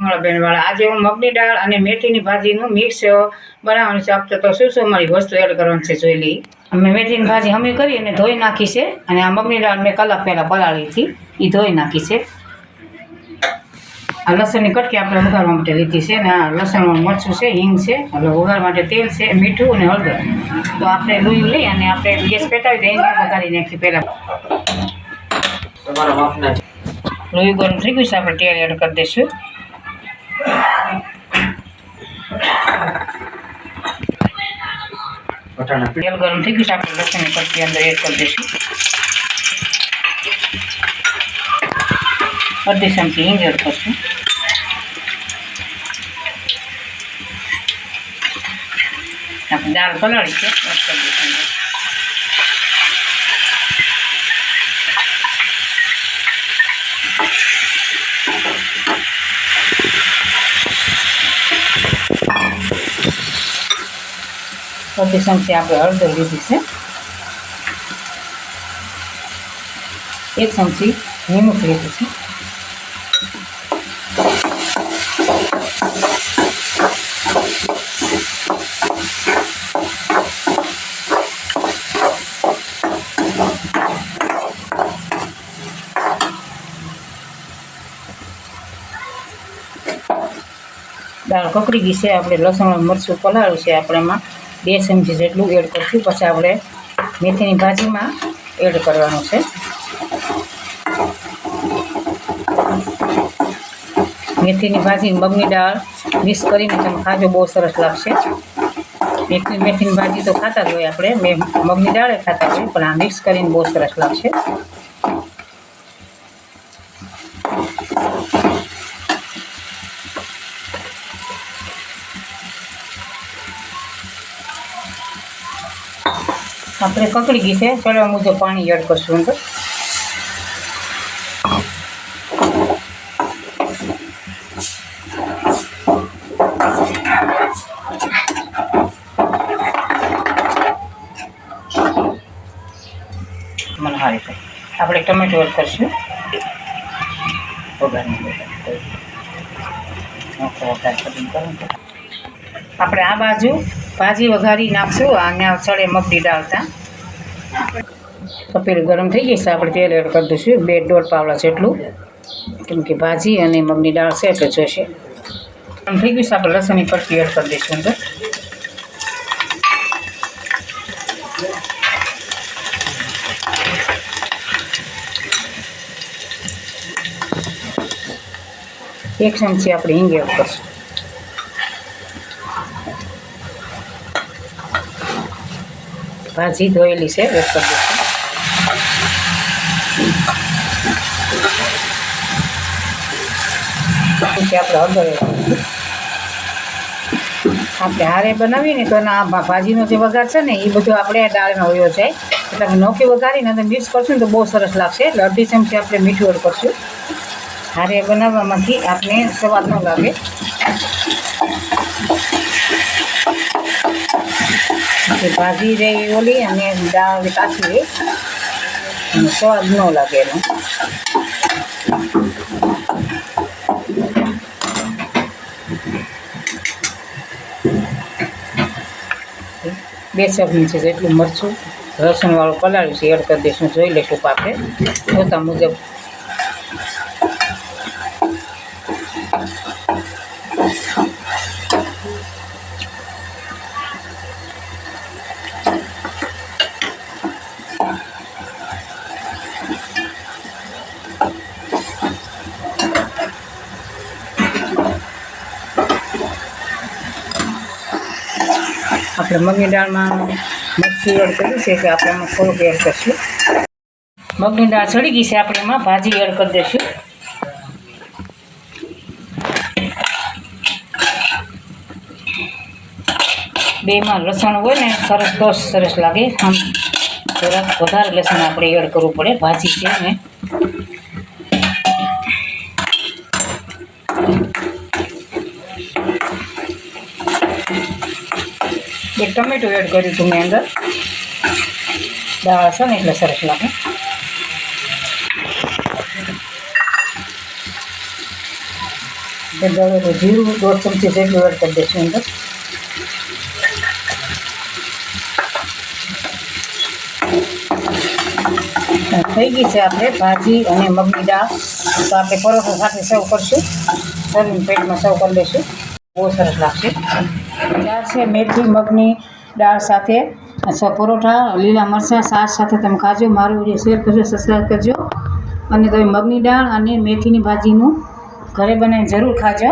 વાળા આજે હું મગની દાળ અને મેથીની ભાજીનું મિક્સ બનાવવાનું છે. આપતો તો શું શું મારી વસ્તુ એડ કરવાની છે જોઈ લઈ અમે મેથીની ભાજી અમે કરી અને ધોઈ નાખી છે અને આ મગની દાળ મેં કલાક પહેલાં પલાળી હતી. એ ધોઈ નાખી છે. આ લસણની કટકી આપણે વઘારવા માટે લીધી છે અને આ લસણ મરચું છે હિંગ છે. એટલે વઘાર માટે તેલ છે મીઠું અને હળદર. તો આપણે લોહી લઈ અને આપણે ગેસ પેટાવી દઈએ વઘારી નાખી પહેલાં. લોહી ગરમ થઈ ગયું છે આપણે તેલ એડ કરી દઈશું. વટાણા તેલ ગરમ થઈ ગયું છે. આપણે લસણની કટકી અંદર એડ કરી દઈશું. અડધી ચમચી હિંગ કરશું. આપણે દાળ પલાળી છે. એડ કરી અડધી ચમચી આપણે હળદર લીધી છે એક ચમચી નિમક લીધું છે દાળ કકડી ગઈ છે આપણે લસણ મરચું પલાળ્યું છે આપણે એમાં બે ચમચી જેટલું એડ કરશું. પછી આપણે મેથીની ભાજીમાં એડ કરવાનું છે. મેથીની ભાજી મગની દાળ મિક્સ કરીને તમે ખાજો, બહુ સરસ લાગશે. મેથી મેથીની ભાજી તો ખાતા જ હોય આપણે. મેં મગની દાળે ખાતા હોય, પણ આ મિક્સ કરીને બહુ સરસ લાગશે. આપણે કકડી ગઈ છે. ચડવા મુજબ પાણી એડ કરશું અંદર મને હારી થાય. આપણે ટમેટો એડ કરશું. વઘારની આપણે આ બાજુ ભાજી વઘારી નાખશું. અને ચડે મગની દાળતા તપેલું ગરમ થઈ ગઈ આપણે તેલ એડ કરી દઈશું. બે દોઢ પાવડા જેટલું. કેમ કે ભાજી અને મગની દાળ છે એટલે જોશે ગરમ થઈ ગયું છે. આપણે લસણની કટકી એડ કરી દઈશું અંદર. એક ચમચી આપણે હિંગ એડ કરશું. ભાજી ધોયેલી છે એડ કરી પછી આપણે હળદર આપણે હારે બનાવીએ ને તો એના આ ભાજીનો જે વઘાર છે ને, એ બધો આપણે દાળમાં હોયો જાય એટલે આપણે નોખી વઘારીને તો મિક્સ કરશું ને તો બહુ સરસ લાગશે. એટલે અડધી ચમચી આપણે મીઠું એડ કરશું. હારે બનાવવામાંથી આપણે સ્વાદ ન લાગે. કે ભાજી રહી ઓલી અને દાળ કાચી અને સ્વાદ ન લાગે એનો. બે ચમચી જેટલું મરચું લસણવાળું પલાળ્યું છે, એડ કરી દઈશું, જોઈ લઈશું પાકે. જોતા મુજબ. આપણે મગની દાળમાં મરચું એડ કર્યું છે કે આપણે એમાં થોડુંક એડ કરશું. મગની દાળ ચડી ગઈ છે, આપણે એમાં ભાજી એડ કરી દઈશું. બેમાં લસણ હોય ને, સરસ તો સરસ લાગે. આમ જરાક વધારે લસણ આપણે એડ કરવું પડે. ભાજી છે ને. ટમેટું એડ કર્યું હતું મેં અંદર. દાળ છે ને એટલે સરસ લાગે. દળેલું જીરું, દોઢ ચમચી જેટલું એડ કરી દઈશું અંદર. થઈ ગઈ છે આપણે ભાજી અને મગની દાળ. તો આપણે પરોઠા સાથે સર્વ કરશું. સર્વિંગ પેટમાં સર્વ કરી લઈશું બહુ સરસ લાગશે. દાળ છે મેથી, મગની દાળ સાથે. અચ્છા, પરોઠા, લીલા મરચાં સાસ સાથે તમે ખાજો. મારું વીડિયો શેર કરજો સબસ્ક્રાઈબ કરજો. અને તમે મગની દાળ અને મેથીની ભાજીનું ઘરે બનાવીને જરૂર ખાજો.